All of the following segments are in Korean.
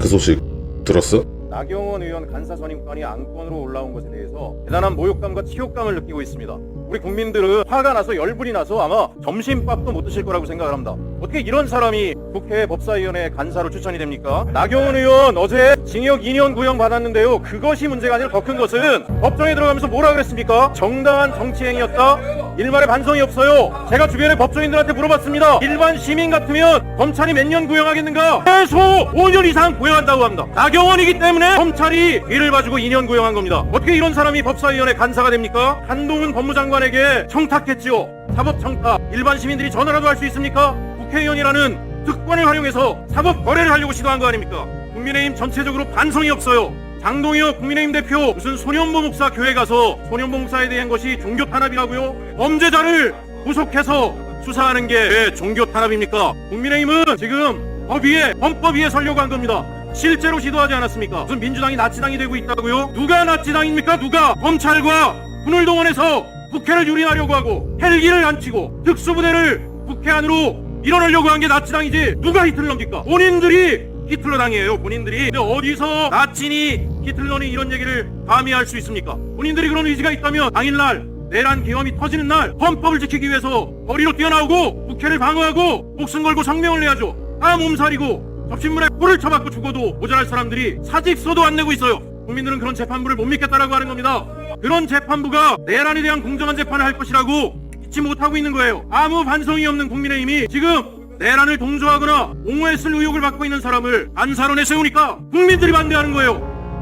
그 소식 들었어? 나경원 의원 간사 선임권이 안건으로 올라온 것에 대해서 대단한 모욕감과 치욕감을 느끼고 있습니다. 우리 국민들은 화가 나서 열불이 나서 아마 점심밥도 못 드실 거라고 생각을 합니다. 어떻게 이런 사람이 국회 법사위원회 간사로 추천이 됩니까? 나경원 의원 어제 징역 2년 구형 받았는데요. 그것이 문제가 아니라 더 큰 것은 법정에 들어가면서 뭐라 그랬습니까? 정당한 정치행위였다. 일말의 반성이 없어요. 제가 주변의 법조인들한테 물어봤습니다. 일반 시민 같으면 검찰이 몇 년 구형하겠는가? 최소 5년 이상 구형한다고 합니다. 나경원이기 때문에 검찰이 이를 봐주고 2년 구형한 겁니다. 어떻게 이런 사람이 법사위원회 간사가 됩니까? 한동훈 법무장관에게 청탁했지요. 사법 청탁. 일반 시민들이 전화라도 할 수 있습니까? 국회의원이라는 특권을 활용해서 사법 거래를 하려고 시도한 거 아닙니까? 국민의힘 전체적으로 반성이 없어요. 장동혁 국민의힘 대표 무슨 소년보 목사 교회 가서 소년보 목사에 대한 것이 종교 탄압이라고요? 범죄자를 구속해서 수사하는 게 왜 종교 탄압입니까? 국민의힘은 지금 법 위에 헌법 위에 서려고 한 겁니다. 실제로 시도하지 않았습니까? 무슨 민주당이 나치당이 되고 있다고요? 누가 나치당입니까? 누가 검찰과 군을 동원해서 국회를 유린하려고 하고 헬기를 안치고 특수부대를 국회 안으로 밀어넣으려고 한 게 나치당이지 누가 히틀러입니까? 본인들이 히틀러당이에요 본인들이 근데 어디서 나치니 히틀러니 이런 얘기를 감히 할 수 있습니까? 본인들이 그런 의지가 있다면 당일날 내란 계엄이 터지는 날 헌법을 지키기 위해서 거리로 뛰어나오고 국회를 방어하고 목숨 걸고 성명을 내야죠 다 몸살이고 접신물에 뿔을 쳐박고 죽어도 모자랄 사람들이 사직서도 안 내고 있어요 국민들은 그런 재판부를 못 믿겠다라고 하는 겁니다 그런 재판부가 내란에 대한 공정한 재판을 할 것이라고 믿지 못하고 있는 거예요 아무 반성이 없는 국민의힘이 지금 내란을 동조하거나 옹호했을 의혹을 받고 있는 사람을 안사로 내세우니까 국민들이 반대하는 거예요.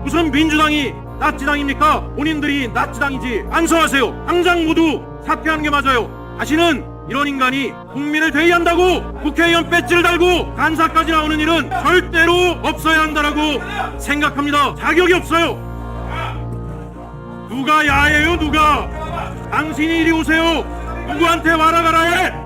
무슨 민주당이 나치당입니까? 본인들이 나치당이지. 반성하세요. 당장 모두 사퇴하는 게 맞아요. 다시는 이런 인간이 국민을 대의한다고 국회의원 배지를 달고 간사까지 나오는 일은 절대로 없어야 한다라고 생각합니다. 자격이 없어요. 누가 야해요 누가? 당신이 이리 오세요. 누구한테 와라 가라 해.